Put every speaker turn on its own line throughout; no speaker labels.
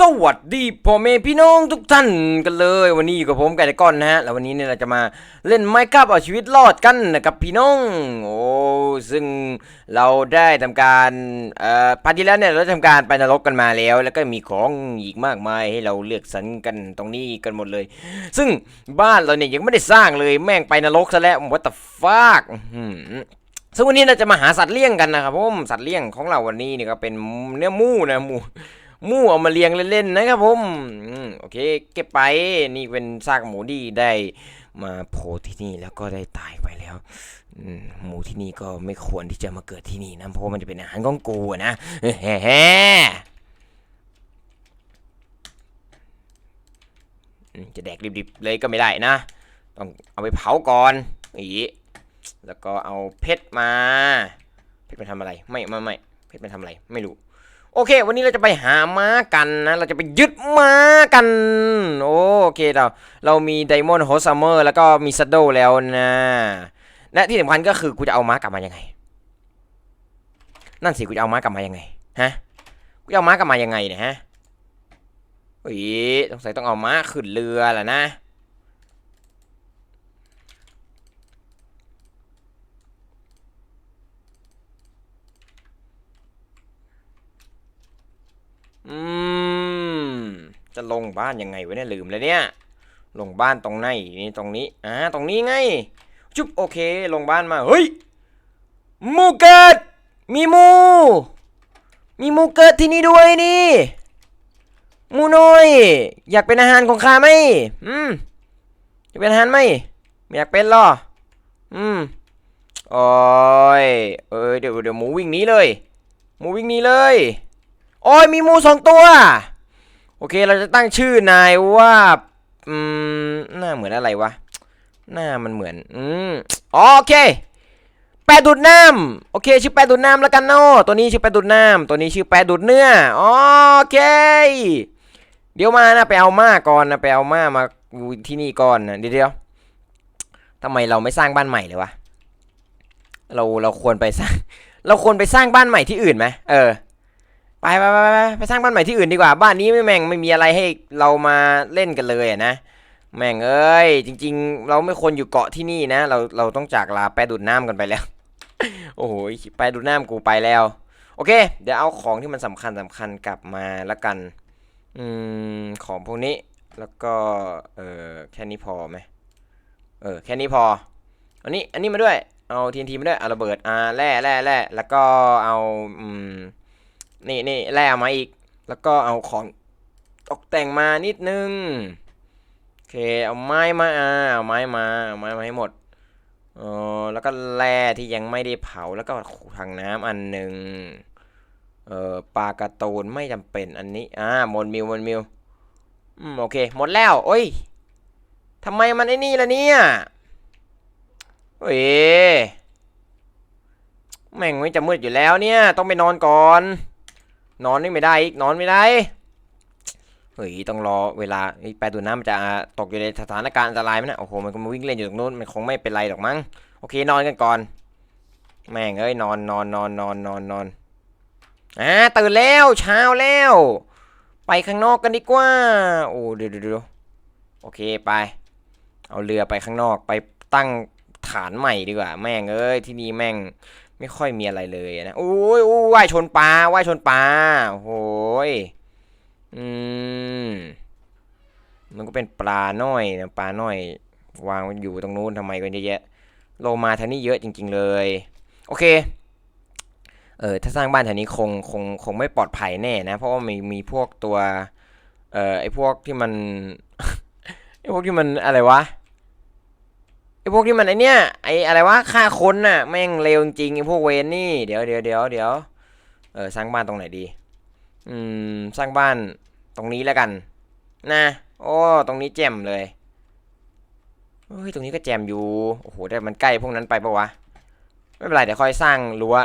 สวัสดีพ่อแม่พี่น้องทุกท่านกันเลย วันนี้อยู่กับผมไก่ตะก้อนนะฮะแล้ววันนี้เนี่ยเราจะมาเล่นไมค์ครับเอาชีวิตรอดกันนะครับพี่น้องโอ้ซึ่งเราได้ทำการเอ่อพาร์ทที่แล้วเนี่ยเราทำการไปนรกกันมาแล้ว แล้วก็มีของอีกมากมายให้เราเลือกสรรกันตรงนี้กันหมดเลย ซึ่งบ้านเราเนี่ยยังไม่ได้สร้างเลยแม่งไปนรกซะแล้ว what the fuck อื้อหือซึ่งวันนี้เราจะมาหาสัตว์เลี้ยงกันนะครับผมสัตว์เลี้ยงของเราวันนี้เนี่ยก็เป็นเนื้อมูนะมู มูเอามาเลี้ยงเล่นๆนะครับผมโอเค เก็บไปนี่เป็นซากหมูที่ได้มาโผล่ที่นี่แล้วก็ได้ตายไปแล้วมหมูที่นี่ก็ไม่ควรที่จะมาเกิดที่นี่นะเพราะมันจะเป็นอาหารของกูนะแฮ่จะแดกดิบๆเลยก็ไม่ได้นะ ต้องเอาไปเผาก่อนอีแล้วก็เอาเพชรมา เพชรมาทำอะไร ไม่ไม่ไม่เพชรมาทำอะไร ไม่รู้ โอเค วันนี้เราจะไปหาม้ากันนะ เราจะไปยึดม้ากัน โอเคเรา เรามีไดมอนด์โฮซัมเมอร์แล้วก็มีซัดโดแล้วนะและที่สำคัญก็คือกูจะเอาม้ากลับมายังไง นั่นสิกูจะเอาม้ากลับมายังไงฮะ กูจะเอาม้ากลับมายังไงเนี่ยฮะเฮ้ยสงสัยต้องเอาม้าขึ้นเรือแหละนะ อืม จะลงบ้านยังไงวะเนี่ยลืมเลยเนี่ย ลงบ้านตรงไหนนี่ตรงนี้อ่าตรงนี้ไง จุ๊บโอเค ลงบ้านมาเฮ้ยมูเกิดมีมู มีมูเกิดที่นี่ด้วยนี่มูน้อยอยากเป็นอาหารของข้าไหมอืมอยากเป็นอาหารไหมไม่อยากเป็นหรออืมโอ้ยเอ้ยเดี๋ยวเดี๋ยวหมูวิ่งหนีเลยหมูวิ่งหนีเลยโอ้ยมีหมูสองตัว โอเคเราจะตั้งชื่อนายว่าอืมหน้าเหมือนอะไรวะ หน้ามันเหมือนอืมอ๋อโอเคแปดดูดน้ำโอเค ชื่อแปดดูดน้ำแล้วกันเนาะตัวนี้ชื่อแปดดูดน้ำตัวนี้ชื่อแปดดูดเนื้อโอเค เดี๋ยวมานะไปเอาม้าก่อนนะไปเอาม้ามาอยู่ที่นี่ก่อนนะเดี๋ยวเดี๋ยวทำไมเราไม่สร้างบ้านใหม่เลยวะเราเราควรไปสร้าง เราควรไปสร้างบ้านใหม่ที่อื่นไหมเออ ไปไปไปไปไปสร้างบ้านใหม่ที่อื่นดีกว่า บ้านนี้ไม่แม่งไม่มีอะไรให้เรามาเล่นกันเลยนะ แม่งเอ้ย จริง ๆ เราไม่ควรอยู่เกาะที่นี่นะ เราเราต้องจากลาแปดูดน้ำกันไปแล้ว โอ้โหแปดูดน้ำกูไปแล้ว โอเค เดี๋ยวเอาของที่มันสำคัญสำคัญกลับมาละกัน อืมของพวกนี้แล้วก็เออแค่นี้พอไหมเออแค่นี้พอ อันนี้อันนี้มาด้วย เอาทีนทีมาด้วยเอาระเบิดอ่าแร่แร่แร่แล้วก็เอาอืม นี่นี่แร่มาอีก แล้วก็เอาของตกแต่งมานิดนึง โอเค เอาไม้มาอ่าเอาไม้มาเอาไม้มาให้หมดเออแล้วก็แร่ที่ยังไม่ได้เผาแล้วก็ถังน้ำอันหนึ่งเออปลากระตูนไม่จำเป็นอันนี้อ่ามนมิวมนมิวอืมโอเค หมดแล้วโอ้ยทำไมมันไอ้นี่ล่ะเนี่ยเฮ้ยแม่งไม่จะมืดอยู่แล้วเนี่ย ต้องไปนอนก่อน นอนนี่ไม่ได้อีกนอนไม่ได้เฮ้ยต้องรอเวลาไอ้แปรดูดน้ำมันจะตกอยู่ในสถานการณ์อันตรายไหมนะโอ้โหมันก็มาวิ่งเล่นอยู่ตรงนู้นมันคงไม่เป็นไรหรอกมั้งโอเคนอนกันก่อน แม่งเอ้ยนอนนอนนอนนอนนอนนอนอ่าตื่นแล้วเช้าแล้ว ไปข้างนอกกันดีกว่า โอ้เดี๋ยวเดี๋ยวเดี๋ยวโอเคไป เอาเรือไปข้างนอกไปตั้งฐานใหม่ดีกว่า แม่งเอ้ยที่นี่แม่ง ไม่ค่อยมีอะไรเลยนะโอ้ยโอ้ยว่ายชนปลาว่ายชนปลาโอ้โหยอืมมันก็เป็นปลาน้อยนะปลาน้อย วางอยู่ตรงนู้นทำไมกันเยอะแยะโลมาทางนี้เยอะจริง ๆ เลย โอเค เออถ้าสร้างบ้านแถวนี้คงคงคงไม่ปลอดภัยแน่นะ เพราะว่ามีมีพวกตัว เอ่อไอพวกที่มันไอพวกที่มันอะไรวะ ไอพวกที่มันไอเนี้ยไออะไรวะฆ่าคนน่ะแม่งเลวจริงไอพวกเวนนี่เดี๋ยวเดี๋ยวเดี๋ยวเดี๋ยวเออสร้างบ้านตรงไหนดี อืมสร้างบ้านตรงนี้แล้วกัน นะโอ้ตรงนี้แจ่มเลยเฮ้ยตรงนี้ก็แจ่มอยู่โอ้โหแต่มันใกล้พวกนั้นไปปะวะไม่เป็นไรเดี๋ยวค่อยสร้างรั้ว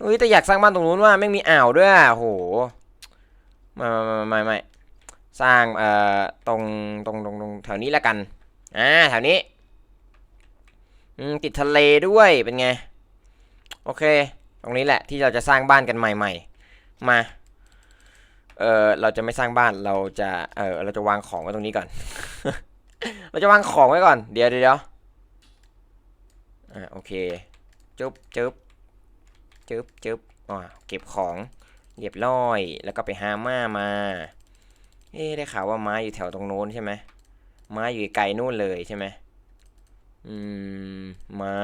เฮ้ยแต่อยากสร้างบ้านตรงนู้นว่าไม่งมีอ่าวด้วยโอ้โหม่ไม่ไม่ไม่ไม่สร้างเอ่อตรงตรงตรงตรงแถวนี้แล้วกันอ่าแถวนี้ อืมติดทะเลด้วยเป็นไง โอเค ตรงนี้แหละที่เราจะสร้างบ้านกันใหม่ ๆ มาเออเราจะไม่สร้างบ้านเราจะเออเราจะวางของไว้ตรงนี้ก่อน เราจะวางของไว้ก่อนเดี๋ยวเดี๋ยวอ่าโอเคจึ๊บจึ๊บจึ๊บจึ๊บอ่าเก็บของเรียบร้อยแล้วก็ไปหาม้ามาเอ๊ได้ข่าวว่าม้าอยู่แถวตรงโน้นใช่ไหมม้าอยู่ไกลนู่นเลยใช่ไหม อืมมา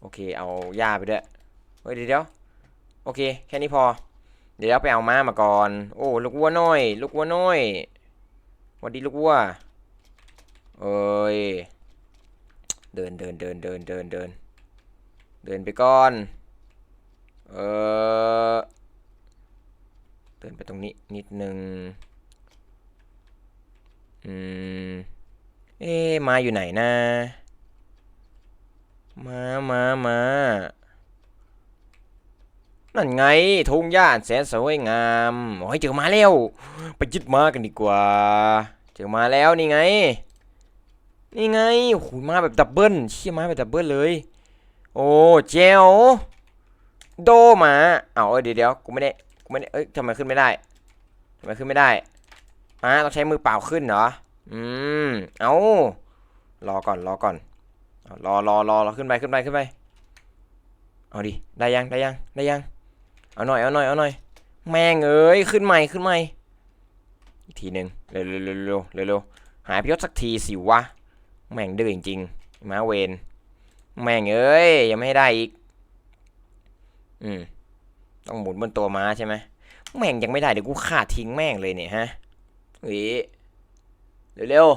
โอเค เอาหญ้าไปด้วยเฮ้ยเดี๋ยวโอเค แค่นี้พอ เดี๋ยวไปเอาม้ามาก่อน โอ้ลูกวัวน้อย ลูกวัวน้อยวัสดีลูกวัวเอ้ยเดินเดินเดินเดินเดินเดินเดินไปก่อนเออเดินไปตรงนี้นิดนึงอืม เอ๊มาอยู่ไหนนะมามามานั่นไงทุ่งหญ้านแสนสวยงามโอ้ยเจอมาแล้ว ไปยึดมากันดีกว่า เจอมาแล้วนี่ไง นี่ไงโอ้โหมาแบบดับเบิลเชี่ยมาแบบดับเบิลเลย โอ้เจ๋วโดมาเอาเอ้ยเดี๋ยวเดี๋ยวกูไม่ได้กูไม่ได้เอ้ยทำไมขึ้นไม่ได้ทำไมขึ้นไม่ได้อ่าต้องใช้มือเปล่าขึ้นเหรอ อืม เอารอก่อน รอก่อน รอรอรอรอขึ้นไปขึ้นไปขึ้นไป เอาดิ ได้ยัง ได้ยัง ได้ยัง เอาหน่อย เอาหน่อย เอาหน่อย แม่งเอ้ย ขึ้นใหม่ ขึ้นใหม่ อีกทีหนึ่งเร็วเร็วเร็วเร็วเร็วเร็วหายพยศสักทีสิวะ แม่งดื้อจริงๆมาเวน แม่งเอ้ย ยังไม่ให้ได้อีก อืม ต้องหมุนบนตัวม้าใช่ไหม แม่งยังไม่ได้เดี๋ยวกูฆ่าทิ้งแม่งเลยเนี่ยฮะเฮ้ย เร็ว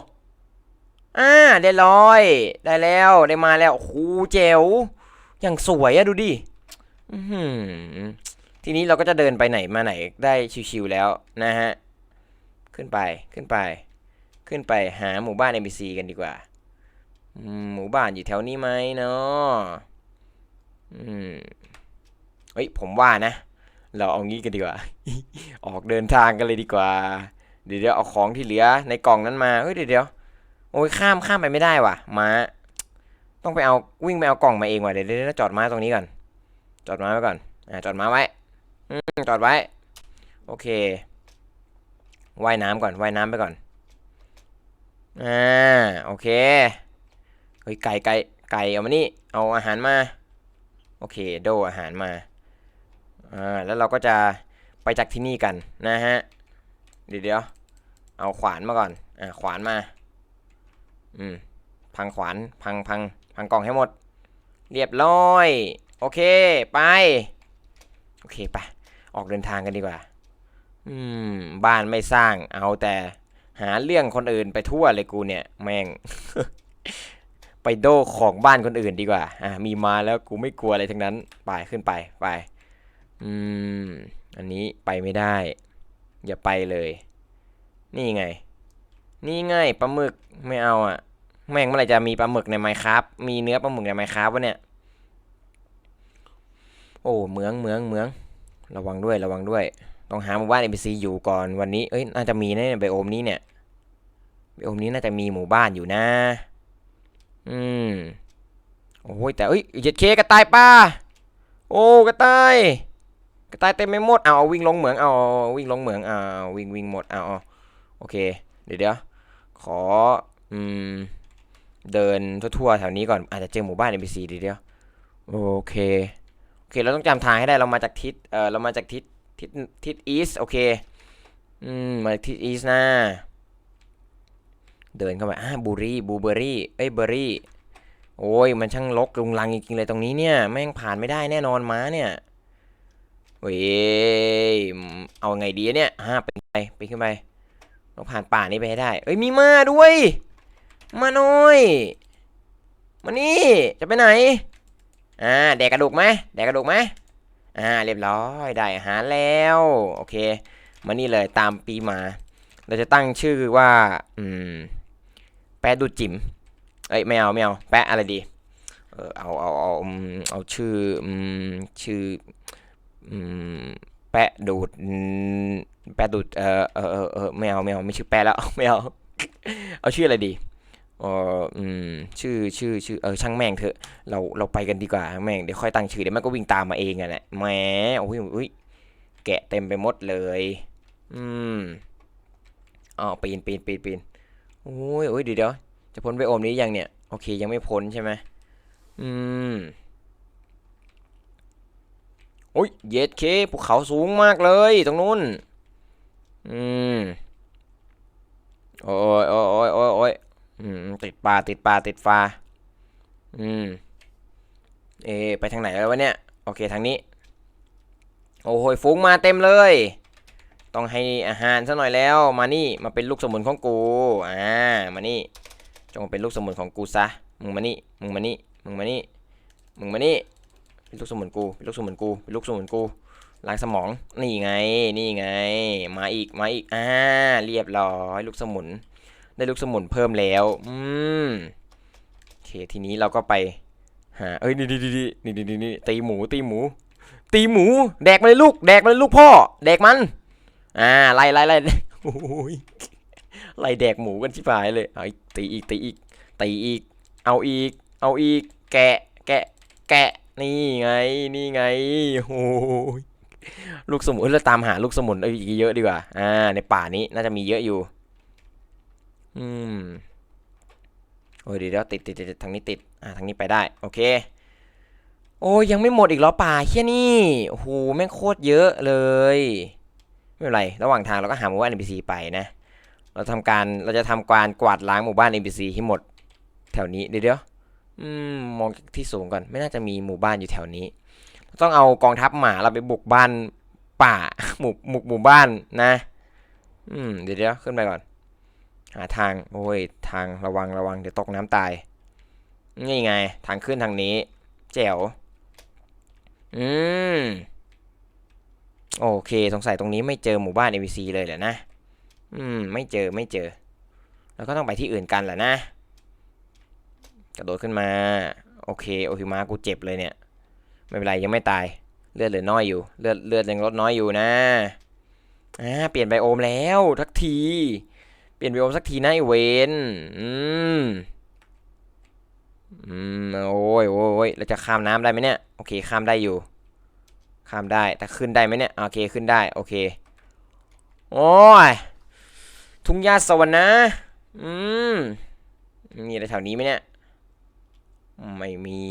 ๆอ่าได้ร้อย ได้แล้วได้มาแล้วโอ้โหเจ๋วอย่างสวยอะดูดิทีนี้เราก็จะเดินไปไหนมาไหนได้ชิวๆแล้วนะฮะ ขึ้นไปขึ้นไป ขึ้นไปหาหมู่บ้าน NPC กันดีกว่าหมู่บ้านอยู่แถวนี้ไหมเนาะอืมเฮ้ยผมว่านะ เราเอางี้กันดีกว่า ออกเดินทางกันเลยดีกว่า เดี๋ยวเดี๋ยวเอาของที่เหลือในกล่องนั้นมาเฮ้ยเดี๋ยวเดี๋ยวโอ้ยข้ามข้ามไปไม่ได้ว่ะม้าต้องไปเอาวิ่งไปเอากล่องมาเองว่ะเดี๋ยวเดี๋ยวจอดม้าตรงนี้ก่อน จอดม้าไว้ก่อนอ่าจอดม้าไว้อืมจอดไว้ โอเคว่ายน้ำก่อนว่ายน้ำไปก่อนอ่าโอเคเฮ้ยไก่ไก่ไก่เอามานี่เอาอาหารมาโอเคโดอาหารมาอ่าแล้วเราก็จะไปจากที่นี่กันนะฮะ เดี๋ยวเดี๋ยวเอาขวานมาก่อน อ่าขวานมา อืม พังขวาน พังพัง พังกล่องให้หมด เรียบร้อย โอเค ไป โอเคไป ออกเดินทางกันดีกว่า อืม บ้านไม่สร้าง เอาแต่หาเรื่องคนอื่นไปทั่วเลยกูเนี่ย แม่ง ไปโดของบ้านคนอื่นดีกว่า อ่ามีมาแล้วกูไม่กลัวอะไรทั้งนั้น ไป ขึ้นไป ไป อืม อันนี้ไปไม่ได้ อย่าไปเลย นี่ไง นี่ไงปลาหมึกไม่เอาอะ แม่งเมื่อไหร่จะมีปลาหมึกในไมครับ มีเนื้อปลาหมึกในไมครับวะเนี่ย โอ้เหมืองเหมืองเหมือง ระวังด้วยระวังด้วย ต้องหาหมู่บ้านเอ NPC อยู่ก่อนวันนี้ เอ้ยน่าจะมีนะเนี่ยไบโอมนี้เนี่ยไบโอมนี้น่าจะมีหมู่บ้านอยู่นะ อืมโอ้ยแต่เอ้ยเยียดเคกระต่ายป่าโอ้กระต่าย ตายเต็มไปหมดเอาวิ่งลงเหมืองเอาวิ่งลงเหมืองเอาวิ่งวิ่งหมดเอาโอเค เดี๋ยวเดี๋ยวขออืมเดินทั่วๆแถวนี้ก่อนอาจจะเจอหมู่บ้าน NPC เดี๋ยวเดี๋ยวโอเคโอเคเราต้องจำทางให้ได้เรามาจากทิศเออเรามาจากทิศทิศทิศอีสโอเคอืมมาจากทิศอีสนะเดินเข้าไปอ่าบูรี่บูเบอรี่เอ้ยเบอรี่โอ้ยมันช่างลกลุงลังจริงๆเลยตรงนี้เนี่ยแม่งผ่านไม่ได้แน่นอนม้าเนี่ย เว้ย เอาไงดีเนี่ยฮะไปไปไปขึ้นไปต้องผ่านป่านี้ไปให้ได้ เอ้ยมีม้าด้วย มาหน่อย มานี่ จะไปไหน อ่าแดกกระดูกไหมแดกกระดูกไหมอ่าเรียบร้อยได้อาหารแล้ว โอเค มานี่เลยตามปีมา เราจะตั้งชื่อว่า อืม แปะดูจิ๋มเอ้ยไม่เอาไม่เอาแปะอะไรดี เออเอาเอาเอาเอาชื่ออืมชื่อ แปะดูดแปะดูดเออเออเออเออไม่เอาไม่เอาไม่ชื่อแปะแล้วไม่เอาเอาชื่ออะไรดีเอออืมชื่อชื่อชื่อเออช่างแม่งเถอะเราเราไปกันดีกว่าแม่งเดี๋ยวค่อยตั้งชื่อเดี๋ยวมันก็วิ่งตามมาเองอะแหละแหมโอ้ยโอ้ยแกะเต็มไปหมดเลย อืมอ๋อปีนปีนปีนปีนโอ้ยโอ้ยเดี๋ยวเดี๋ยวจะพ้นไปโอมนี้ยังเนี่ย โอเคยังไม่พ้นใช่ไหมอืม โอ้ยเย็ดเคภูเขาสูงมากเลยตรงนู้น อืม โอ้ยโอ้ยโอ้ยโอ้ยโอ้ยอืม ติดป่าติดป่าติดฟ้า อืม เอ ไปทางไหนแล้ววะเนี่ย โอเคทางนี้ โอ้ยฟุ้งมาเต็มเลย ต้องให้อาหารซะหน่อยแล้ว มานี่ มาเป็นลูกสมุนของกู อ่า มานี่ จงเป็นลูกสมุนของกูซะ มึงมานี่ มึงมานี่ มึงมานี่ มึงมานี่ เป็นลูกสมุนกูเป็นลูกสมุนกูเป็นลูกสมุนกูล้างสมอง นี่ไง นี่ไง มาอีก มาอีก อ่า เรียบร้อย ลูกสมุน ได้ลูกสมุนเพิ่มแล้ว อืมโอเค ทีนี้เราก็ไป หา เอ้ย นี่นี่นี่นี่นี่นี่ตีหมู ตีหมู ตีหมู แดกมันเลยลูก แดกมันเลยลูกพ่อ แดกมัน อ่า ไล่ไล่ไล่โอ้ย ไล่แดกหมูกันชิบหายเลยเอาตีอีก ตีอีก ตีอีก เอาอีก เอาอีก แกะ แกะ แกะ นี่ไง นี่ไงโอ้ยลูกสมุนเอ้ยเราตามหาลูกสมุนเอ้ยอีกเยอะดีกว่า อ่า ในป่านี้น่าจะมีเยอะอยู่ อืมโอ้ยเดี๋ยวเดี๋ยวติดติดติดทางนี้ติด อ่าทางนี้ไปได้ โอเค โอ้ยยังไม่หมดอีกเหรอป่าเฮียนี่โอ้โหแม่งโคตรเยอะเลย ไม่เป็นไร ระหว่างทางเราก็หาหมู่บ้าน NPC ไปนะ เราทำการเราจะทำการกวาดล้างหมู่บ้าน NPC ให้หมด แถวนี้เดี๋ยวเดี๋ยว อืมมองจากที่สูงก่อน ไม่น่าจะมีหมู่บ้านอยู่แถวนี้ ต้องเอากองทัพหมาเราไปบุกบ้านป่าหมู่หมู่หมู่บ้านนะ อืมเดี๋ยวเดี๋ยวขึ้นไปก่อน หาทางโอ้ยทางระวังระวังเดี๋ยวตกน้ำตาย นี่ไง ทางขึ้นทางนี้ แจ๋ว อืมโอเค สงสัยตรงนี้ไม่เจอหมู่บ้าน NPC เลยแหละนะ อืม ไม่เจอไม่เจอ แล้วก็ต้องไปที่อื่นกันแหละนะ กระโดดขึ้นมา โอเค โอเคมากูเจ็บเลยเนี่ย ไม่เป็นไรยังไม่ตาย เลือดเหลือน้อยอยู่ เลือดเลือดยังลดน้อยอยู่นะ อ่า เปลี่ยนไบโอมแล้วทักที เปลี่ยนไบโอมสักทีนะไอเวนอืม อืม โอ้ยโอ้ยเราจะข้ามน้ำได้ไหมเนี่ย โอเค ข้ามได้อยู่ ข้ามได้ แต่ขึ้นได้ไหมเนี่ย โอเค ขึ้นได้ โอเค โอ้ย ทุ่งหญ้าสวรรค์นะ อืม มีอะไรแถวนี้ไหมเนี่ย ไม่มี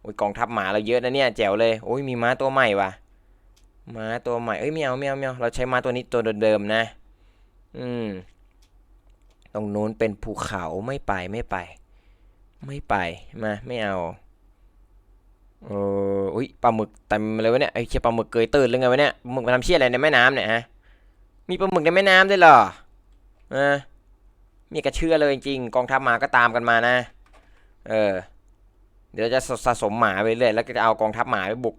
โอ้ยกองทัพหมาเราเยอะนะเนี่ยแจ๋วเลยโอ้ยมีม้าตัวใหม่ว่ะม้าตัวใหม่เอ้ยไม่เอาไม่เอาไม่เอาเราใช้ม้าตัวนี้ตัวเดิมๆนะ อืมตรงนู้นเป็นภูเขาไม่ไปไม่ไป ไม่ไปมาไม่เอาเอออุ้ยปลาหมึกเต็มเลยวะเนี่ยไอ้เชี่ยปลาหมึกเกยตื่นหรือไงวะเนี่ยปลาหมึกมาทำเชี่ยอะไรในแม่น้ำเนี่ยฮะมีปลาหมึกในแม่น้ำด้วยเหรออ่ามีกระเชื่อเลยจริงๆกองทัพมาก็ตามกันมานะ เออ เดี๋ยวจะสะสมหมาไปเรื่อยแล้วก็จะเอากองทัพหมาไปบุก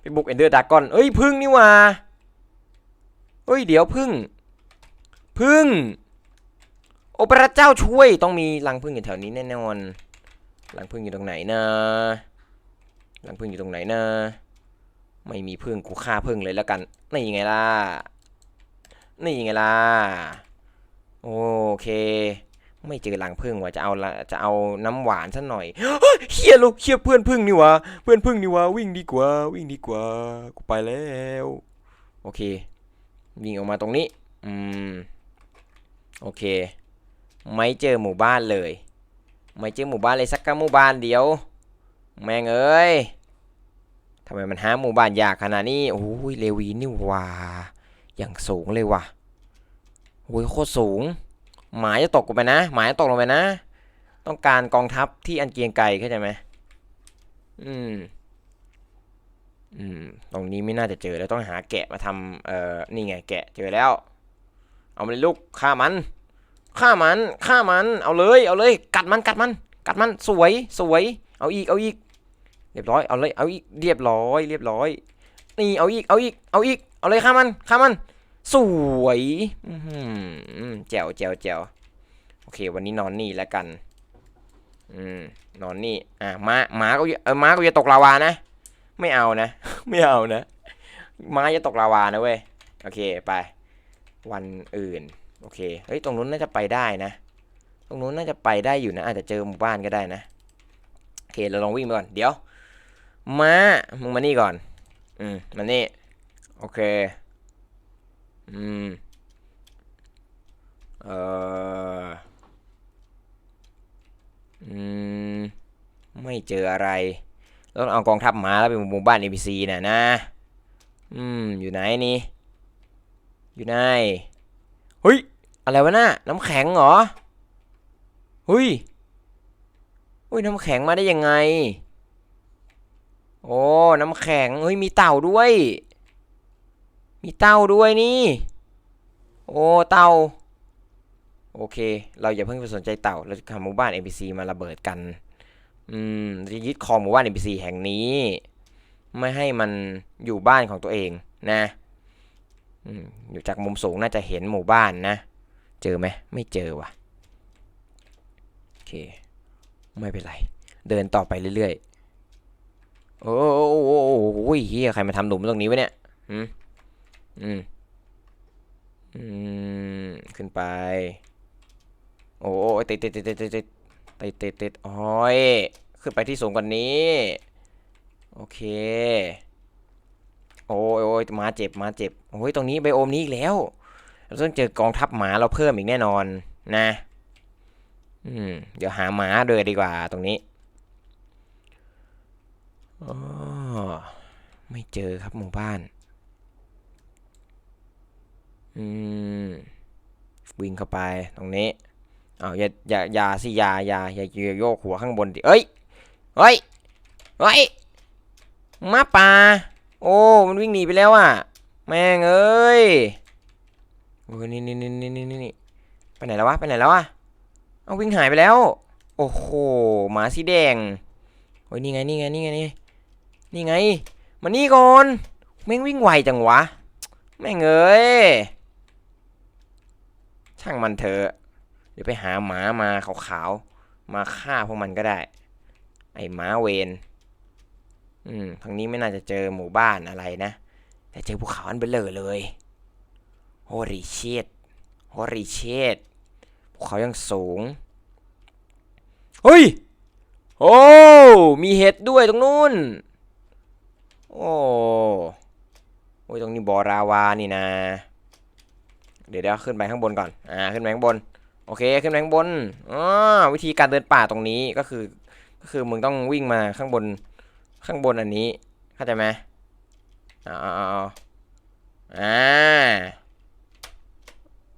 ไปบุกเอนเดอร์ดากอนเอ้ยพึ่งนี่ว่าเอ้ยเดี๋ยวพึ่ง พึ่ง โอพระเจ้าช่วยต้องมีรังพึ่งอยู่แถวนี้แน่นอนรังพึ่งอยู่ตรงไหนนะรังพึ่งอยู่ตรงไหนนะไม่มีพึ่งกูฆ่าพึ่งเลยแล้วกันนี่ไงล่ะนี่ไงล่ะโอเค ไม่เจอรังพึ่งว่ะจะเอาจะเอาน้ำหวานซะหน่อยเฮียลูกเฮียเพื่อนพึ่งนี่วะเพื่อนพึ่งนี่วะวิ่งดีกว่า วิ่งดีกว่ากูไปแล้วโอเควิ่งออกมาตรงนี้อืมโอเค ไม่เจอหมู่บ้านเลย ไม่เจอหมู่บ้านเลยสักกหมู่บ้านเดียว แม่งเอ้ยทำไมมันหาหมู่บ้านยากขนาดนี้โอ้ยเลวีนี่ว่าอย่างสูงเลยว่ะโอ้ยโคตรสูง หมายจะตกลงไปนะ หมายจะตกลงไปนะ ต้องการกองทัพที่อันเกียงไกรเข้าใจไหมอืม อืม ตรงนี้ไม่น่าจะเจอแล้วต้องหาแกะมาทำเอ่อ นี่ไงแกะเจอแล้ว เอามันเลยลูกฆ่ามัน ฆ่ามัน ฆ่ามัน เอาเลย เอาเลย กัดมัน กัดมัน กัดมัน สวย สวย เอาอีก เอาอีก เรียบร้อย เอาเลย เอาอีก เรียบร้อย เรียบร้อย นี่ เอาอีก เอาอีก เอาอีก เอาเลยฆ่ามัน ฆ่ามัน สวยอือหือแจ๋วแจ๋วแจ๋วโอเค วันนี้นอนนี่แล้วกัน อืม นอนนี่ อะม้าม้าก็เออม้าก็อย่าตกลาวานะ ไม่เอานะ ไม่เอานะ ม้าอย่าตกลาวานะเว้ย โอเค ไป วันอื่น โอเค เฮ้ย ตรงนู้นน่าจะไปได้นะ ตรงนู้นน่าจะไปได้อยู่นะ อาจจะเจอหมู่บ้านก็ได้นะ โอเค เราลองวิ่งไปก่อน เดี๋ยว ม้า มึงมานี่ก่อน อืม มานี่ โอเค อืม เอออืม ไม่เจออะไร ต้องเอากองทัพมาแล้วไปหมู่บ้าน NPC น่ะนะ อืม อยู่ไหนนี่ อยู่ไหน เฮ้ย อะไรวะน่ะ น้ำแข็งเหรอ เฮ้ยเฮ้ย น้ำแข็งมาได้ยังไง โอ้ น้ำแข็ง เฮ้ย มีเต่าด้วย มีเต่าด้วยนี่ โอ้เต่าโอเค เราอย่าเพิ่งไปสนใจเต่า เราจะทำหมู่บ้าน NPC มาระเบิดกัน อืมจะยึดครองหมู่บ้าน NPC แห่งนี้ ไม่ให้มันอยู่บ้านของตัวเองนะอืมอยู่จากมุมสูงน่าจะเห็นหมู่บ้านนะ เจอไหมไม่เจอว่ะ โอเค ไม่เป็นไร เดินต่อไปเรื่อยๆ โอ้โอ้โอ้โอ้โอ้โอ้ยเฮียใครมาทำหลุมตรงนี้วะเนี่ยอืม อืม อืม ขึ้นไป โอ้ยติดติดติดติดติดติดติดติดติดโอ้ย ขึ้นไปที่สูงกว่านี้ โอเค โอ้ยโอ้ยมาเจ็บมาเจ็บ โอ้ย ตรงนี้ไบโอมนี้อีกแล้ว เราต้องเจอกองทัพหมาเราเพิ่มอีกแน่นอนนะ อืม เดี๋ยวหาหมาเลยดีกว่าตรงนี้อ๋อไม่เจอครับหมู่บ้าน อืมวิ่งเข้าไปตรงนี้อ้าวอย่าอย่าอย่าสิอย่าอย่าอย่าโยกหัวข้างบนดิเอ้ยเฮ้ยเฮ้ยมาป่าโอ้มันวิ่งหนีไปแล้วอะ แม่งเอ้ยโอ้ยนี่นี่นี่นี่นี่นี่ไปไหนแล้ววะไปไหนแล้ววะเอาวิ่งหายไปแล้ว โอ้โหหมาสีแดงโอ้ยนี่ไงนี่ไงนี่ไงนี่นี่ไงมานี่ก่อนแม่งวิ่งไวจังวะแม่งเอ้ย ช่างมันเถอะเดี๋ยวไปหาหมามาขาวๆมาฆ่าพวกมันก็ได้ ไอ้หมาเวนอืมทางนี้ไม่น่าจะเจอหมู่บ้านอะไรนะ แต่เจอภูเขาอันเบลอเลยโฮริเชตโฮริเชตภูเขายังสูงเฮ้ยโอ้มีเห็ดด้วยตรงนู้นโอ้โอ้ยตรงนี้บอราวานี่นะ ดี๋ยวเดี๋ยวขึ้นไปข้างบนก่อน อ่า ขึ้นไปข้างบน โอเค ขึ้นไปข้างบนอ๋อวิธีการเดินป่าตรงนี้ก็คือ ก็คือมึงต้องวิ่งมาข้างบน ข้างบนอันนี้ เข้าใจไหมอ๋อาอ่า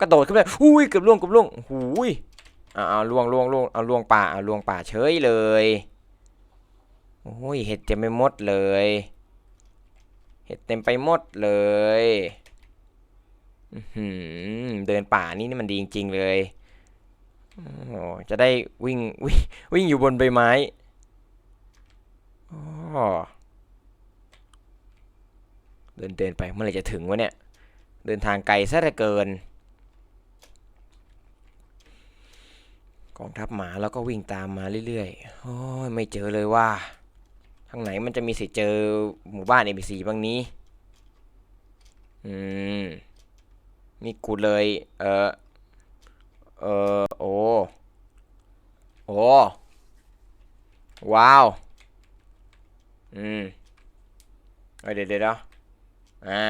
กระโดดขึ้นไปอุ้ย เกือบล่วงเกือบล่วงหูยเอ่าเอาล่วงล่วงล่วงเอาล่วงป่าเอาล่วงป่าเฉยเลย โอ้ย เห็ดเต็มไปหมดเลย เห็ดเต็มไปหมดเลย เดินป่านี่นี่มันดีจริง ๆ เลยโอ้จะได้วิ่งวิ่งวิ่งอยู่บนใบไม้อเดินเดินไปเมื่อไหร่จะถึงวะเนี่ย เดินทางไกลซะเหลือเกิน กองทัพหมาแล้วก็วิ่งตามมาเรื่อยๆ โอ้ยไม่เจอเลยว่า ทางไหนมันจะมีสิทธิ์เจอหมู่บ้าน NPC บ้างนี้ อืม นี่กูเลย เออเออโอ้โอ้ว้าว อืมเอ้ยเดี๋ยวเดี๋ยวเดี๋ยวอ่า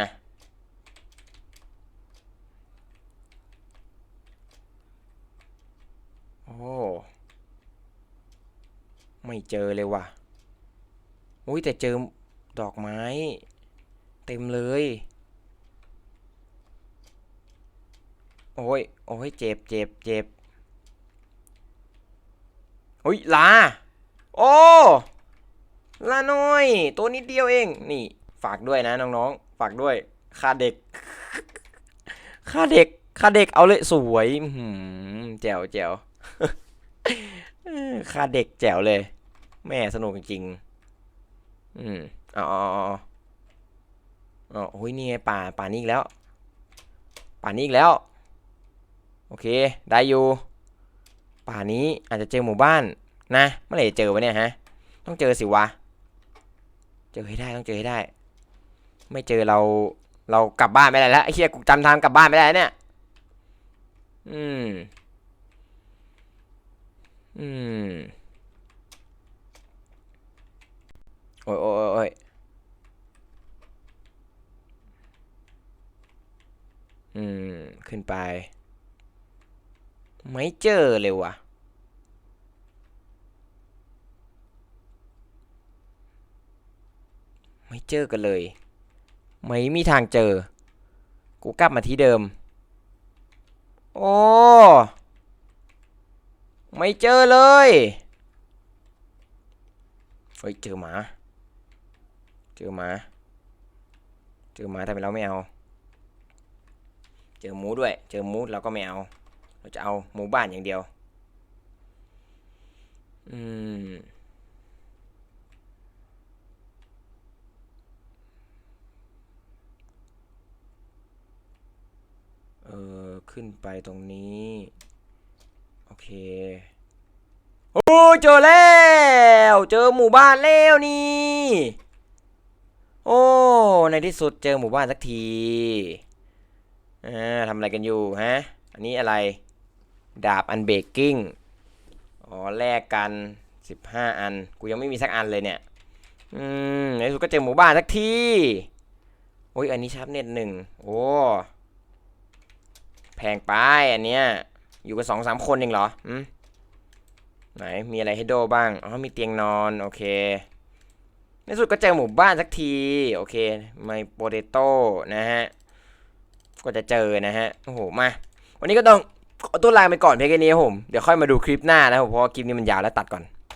โอ้ ไม่เจอเลยว่ะอุ้ยแต่เจอดอกไม้ เต็มเลย โอ้ย โอ้ย เจ็บเจ็บเจ็บโอ้ย ลา โอ้ ลาน้อย ตัวนิดเดียวเอง นี่ ฝากด้วยนะน้องๆ ฝากด้วย ค่าเด็ก ค่าเด็ก ค่าเด็ก เอาเลยสวยหืมแจ๋วแจ๋วค่าเด็กแจ๋วเลย แม่สนุกจริงอืมอ๋ออาเออ๋อโอ้ยนี่ไงป่า ป่านี้อีกแล้ว ป่านี้อีกแล้ว โอเค ได้อยู่ ป่านี้อาจจะเจอหมู่บ้านนะ เมื่อไหร่จะเจอวะเนี่ยฮะ ต้องเจอสิวะ เจอให้ได้ต้องเจอให้ได้ ไม่เจอเราเรากลับบ้านไม่ได้แล้วไอ้เหี้ยกูจำทางกลับบ้านไม่ได้เนี่ย อืม อืม โอ้ยโอ้ยโอ้ยอืม ขึ้นไป ไม่เจอเลยว่ะ ไม่เจอกันเลย ไม่มีทางเจอ กูกลับมาที่เดิม โอ้ ไม่เจอเลยเฮ้ยเจอหมา เจอหมา เจอหมาทำไมเราไม่เอา เจอหมูด้วย เจอหมูเราก็ไม่เอา เราจะเอาหมู่บ้านอย่างเดียว อืม เออ ขึ้นไปตรงนี้ โอเค โอ้เจอแล้ว เจอหมู่บ้านแล้วนี่ โอ้ ในที่สุดเจอหมู่บ้านสักทีอ่าทำอะไรกันอยู่ฮะ อันนี้อะไร ดาบอันเบกกิ้ง อ๋อ แลกกัน 15 อัน กูยังไม่มีสักอันเลยเนี่ย อืม ในสุดก็เจอหมู่บ้านสักที โอ้ย อันนี้ชาร์ปเน็ตหนึ่ง โอ้ แพงไปอันเนี้ย อยู่กันสองสามคนเองเหรออืมไหน มีอะไรให้โดบ้าง อ๋อ มีเตียงนอน โอเค ในสุดก็เจอหมู่บ้านสักที โอเค ไม่โปเตโต้นะฮะ ก็จะเจอนะฮะ โอ้โห มา วันนี้ก็ต้อง ขอตัวลาไปก่อนเพียงแค่นี้ผม เดี๋ยวค่อยมาดูคลิปหน้านะครับผมเพราะว่าคลิปนี้มันยาวแล้วตัดก่อน